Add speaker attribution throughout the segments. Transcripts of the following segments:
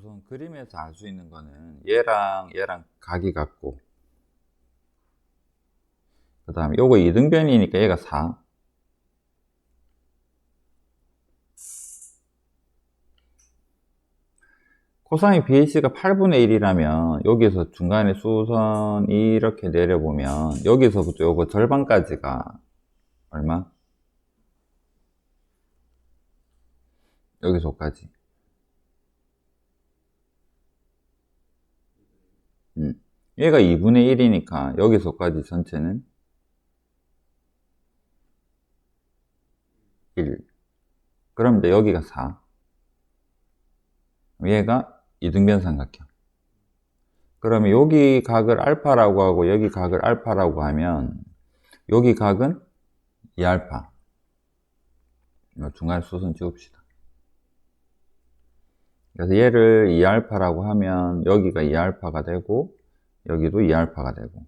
Speaker 1: 우선 그림에서 알 수 있는 거는 얘랑 얘랑 각이 같고 그 다음에 요거 이등변이니까 얘가 4 코사인 BAC가 8분의 1이라면 여기서 중간에 수선이 이렇게 내려보면 여기서부터 요거 절반까지가 얼마? 여기서까지 음. 얘가 2분의 1이니까 여기서까지 전체는 1 그럼 이제 여기가 4 얘가 이등변 삼각형. 그러면 여기 각을 알파라고 하고 여기 각을 알파라고 하면 여기 각은 2알파. 중간에 수선 지웁시다. 그래서 얘를 2알파라고 하면 여기가 2알파가 되고 여기도 2알파가 되고.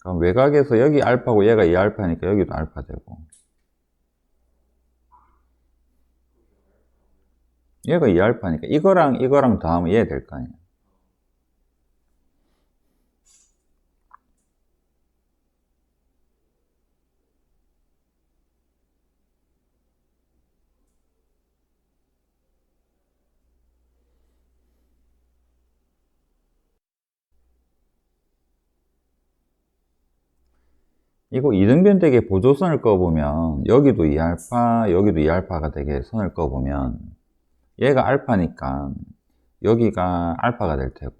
Speaker 1: 그럼 외곽에서 여기 알파고 얘가 2알파니까 여기도 알파 되고. 얘가 2알파니까 이거랑 이거랑 더하면 얘 될 거 아니야 이거 이등변 되게 보조선을 꺼보면 여기도 2알파 여기도 2알파가 되게 선을 꺼보면 얘가 알파니까 여기가 알파가 될 테고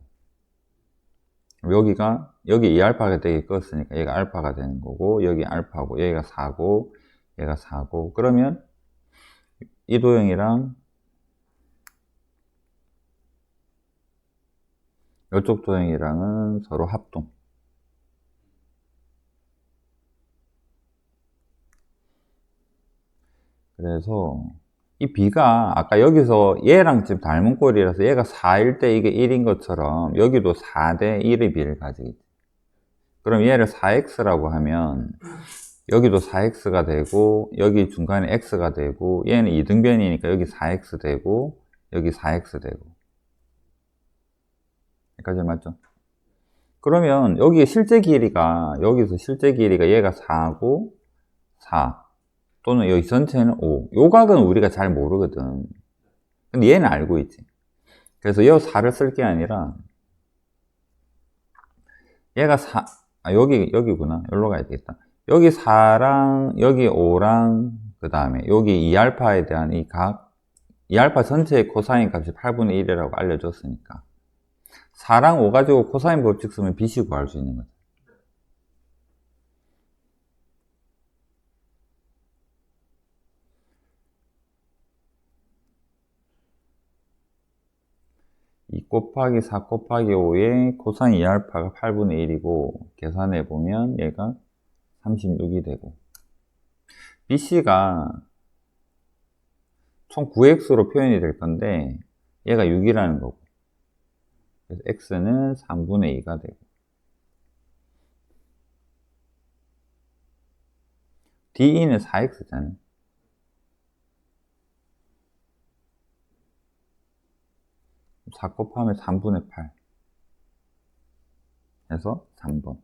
Speaker 1: 여기가 여기 2알파가 되게 껐으니까 얘가 알파가 되는 거고 여기 알파고 여기가 4고 얘가 4고 그러면 이 도형이랑 이쪽 도형이랑은 서로 합동 그래서 이 B가 아까 여기서 얘랑 지금 닮은 꼴이라서 얘가 4일 때 이게 1인 것처럼 여기도 4대 1의 B를 가지겠지. 그럼 얘를 4X라고 하면 여기도 4X가 되고 여기 중간에 X가 되고 얘는 이등변이니까 여기 4X 되고 여기 4X 되고 여기까지 맞죠? 그러면 여기 실제 길이가 여기서 실제 길이가 얘가 4고 4 또는 여기 전체는 5. 요 각은 우리가 잘 모르거든. 근데 얘는 알고 있지. 그래서 이 4를 쓸 게 아니라 얘가 4, 아, 여기, 여기구나. 여기로 가야 되겠다. 여기 4랑 여기 5랑 그 다음에 여기 2알파에 대한 이 각, 2알파 전체의 코사인 값이 8분의 1이라고 알려줬으니까 4랑 5 가지고 코사인 법칙 쓰면 BC 구할 수 있는 거죠. 이 곱하기 4 곱하기 5의 코사인 2알파가 8분의 1이고 계산해 보면 얘가 36이 되고 BC가 총 9x로 표현이 될 건데 얘가 6이라는 거고 그래서 x는 3분의 2가 되고 DE는 4x잖아요 4 곱하면 3분의 8 해서 3번